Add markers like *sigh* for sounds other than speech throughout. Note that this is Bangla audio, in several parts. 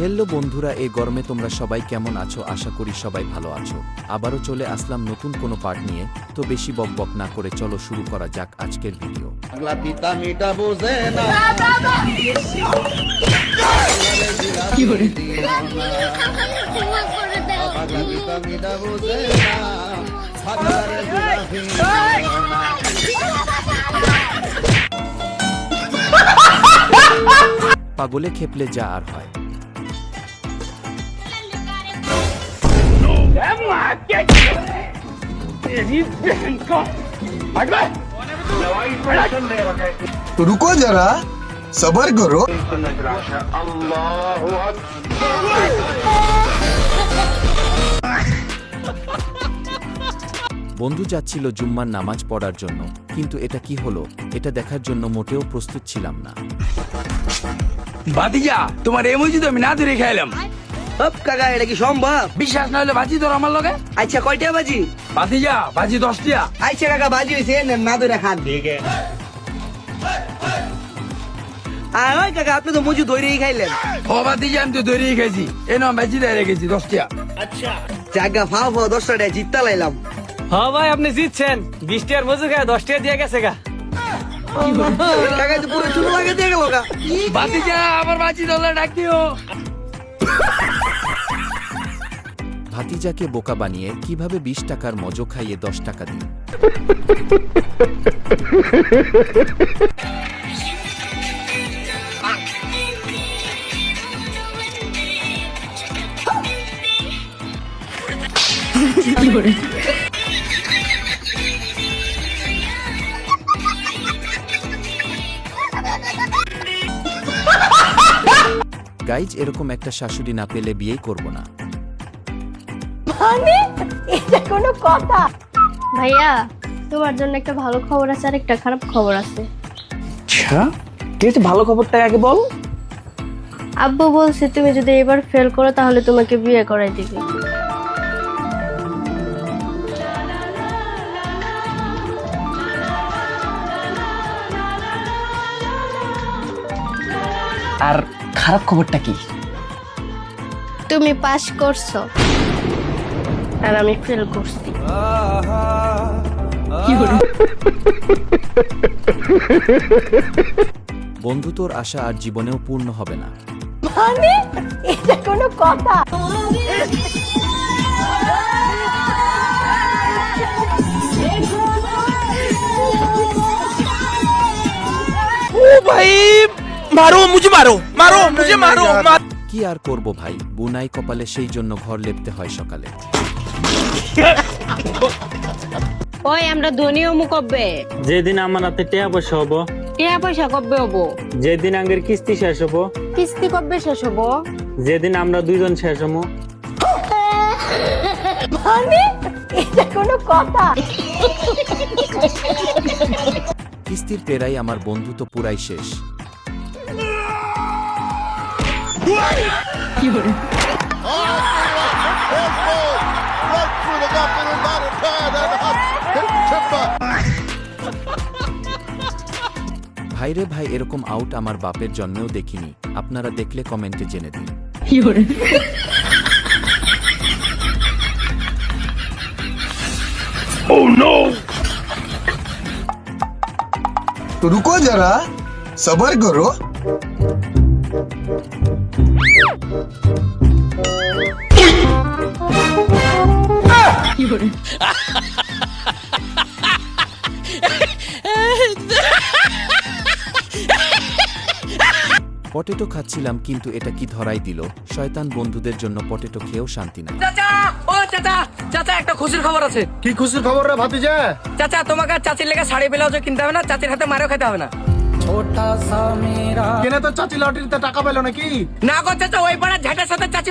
হেল্লো বন্ধুরা এই গরমে তোমরা সবাই কেমন আছো? আশা করি সবাই ভালো আছো। আবারও চলে আসলাম নতুন কোনো পার্ট নিয়ে তো বেশি বক বক না করে চলো শুরু করা যাক আজকের ভিডিও। পাগলে খেপলে যা আর হয়। तो रुको जरा सबर करो বন্ধু যাচ্ছিল জুম্মার নামাজ পড়ার জন্য কিন্তু এটা কি হলো এটা দেখার জন্য মোটেও প্রস্তুত ছিলাম না ভাতিজা তোমার এই মসজিদ আমি না ধরে খাইলাম হপ কাকা এটা কি সম্ভব? বিশ্বাস না হলে ভাজি তোর আমার লগে। আচ্ছা কয়টা বাজি? ভাতিজা ভাজি দশটিয়া আচ্ছা কাকা বাজি হয়েছে না ধরে খান আর ওই কাকা আপনি তো মজু ধরেই খাইলেন। ও তো খাইছি। এই না ভাজি দিয়ে রেখেছি দশটিয়া জাগা ফাও ফাও দশটা জিততা লাইলাম। হ্যাঁ ভাই আপনি জিতছেন। খায় দিয়ে গেছে গা। কাকা তো পুরো চুলো লাগে দিয়ে গেল কা ভাতিজা আমার ভাজি দলে ডাক দিও। ভাতিজাকে বোকা বানিয়ে কীভাবে বিশ টাকার মজো খাইয়ে দশ টাকা দিই *laughs* গাইজ এরকম একটা শাশুড়ি না পেলে বিয়েই করব না। মানে এটা কোনো কথা। ভাইয়া তোমার জন্য একটা ভালো খবর আছে আর একটা খারাপ খবর আছে। আচ্ছা কি হচ্ছে ভালো খবরটা আগে বল। আব্বু বলছে তুমি যদি এবার ফেল করো তাহলে তোমাকে বিয়ে করাই দিবে। আর খারাপ খবরটা কি? তুমি পাস করছ। আর আমি ফেল করছি। বন্ধু তোর আশা আর জীবনেও পূর্ণ হবে না। মানে? এটা কোনো কথা। কি আর করব ভাই? বুনাই কপালে সেই জন্য ঘর লেপতে হয় সকালে। ওই আমরা ধনী হমু কবে? যেদিন আমার হাতে টেয়া পয়সা হব। টিয়া পয়সা কবে হব? যেদিন আগের কিস্তি শেষ হব। কিস্তি কবে শেষ হব? যেদিন আমরা দুইজন শেষ হব মানে এটা কোনো কথা? কিস্তির পেরাই আমার বন্ধু তো পুরাই শেষ। *laughs* ভাইরে ভাই এরকম আউট আমার বাপের জন্মেও দেখিনি আপনারা দেখলে কমেন্টে জেনে দিন तो रुको जरा सबर करो পটেটো খাচ্ছিলাম কিন্তু এটা কি ধরাই দিল? শয়তান বন্ধুদের জন্য পটেটো খেয়েও শান্তি নাই। চাচা! ও চাচা! চাচা একটা খুশির খবর আছে। কি খুশির খবর রে ভাতিজা? চাচা তোমাকে আর চাচির লেগে শাড়ি ব্লাউজও কিনতে হবে না চাচির হাতে মারও খেতে হবে না। কেনে তো চাচি লটারিতে টাকা পেল নাকি? না গো চাচা ওই পাড়ার ঝাঁটার সাথে চাচি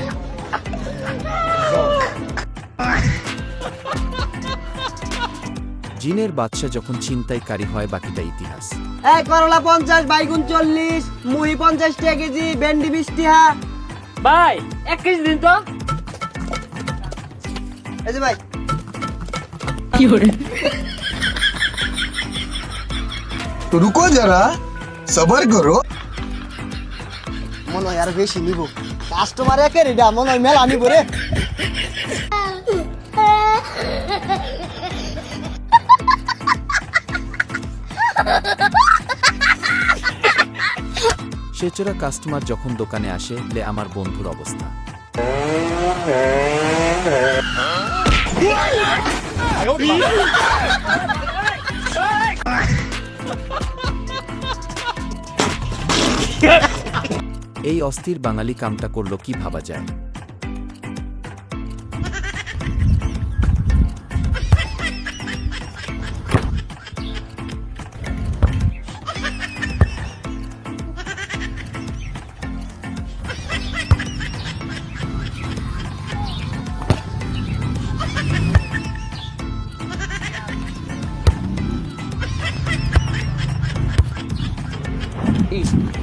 জিনের বাদশা যখন ছিনতাইকারী হয় বাকিটা ইতিহাস এই করলা পঞ্চাশ বাইগুন চল্লিশ মুহি পঞ্চাশ টাকা কেজি ভেন্ডি বিশ টাকা ভাই এক কেজি দিন তো এই যে ভাই तो रुको जरा सबर करो মনে হয় আর বেশি নিব। কাস্টমার একের এটা মনে হয় মেলা নিব রে। সেচরা কাস্টমার যখন দোকানে আসে লে আমার বন্ধুর অবস্থা। এই অস্থির বাঙালি কামটা করল কি ভাবা যায়?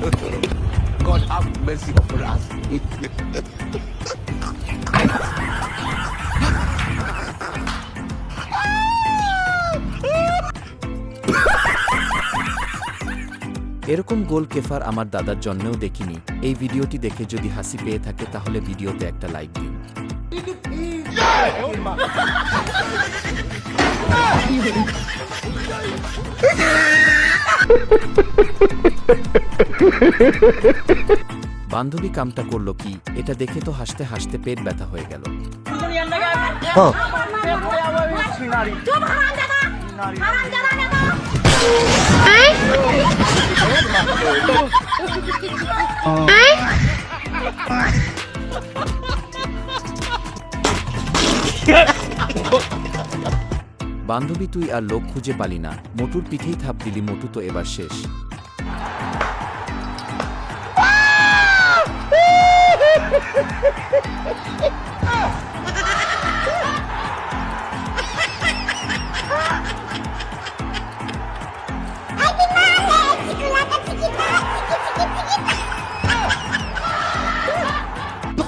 God mercy upon us. এরকম গোল কেফার আমার দাদার জন্যও দেখিনি এই ভিডিওটি দেখে যদি হাসি পেয়ে থাকে তাহলে ভিডিওতে একটা লাইক দিন *laughs* বান্ধবী কামটা করল কি এটা দেখে তো হাসতে হাসতে পেট ব্যথা হয়ে গেল। বান্ধবী তুই আর লোক খুঁজে পালি না মোটুর পিঠেই থাপ দিলি মোটু তো এবার শেষ।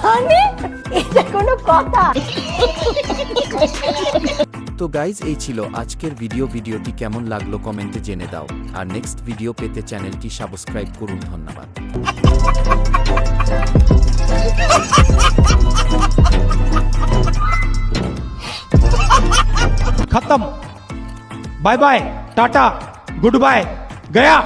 মানে এটা কোনো কথা? তো গাইজ এই ছিল আজকের ভিডিও ভিডিওটি কেমন লাগল কমেন্টে জেনে দাও। আর নেক্সট ভিডিও পেতে চ্যানেলটি সাবস্ক্রাইব করুন, ধন্যবাদ। খতম। Bye bye tata good bye Gaya.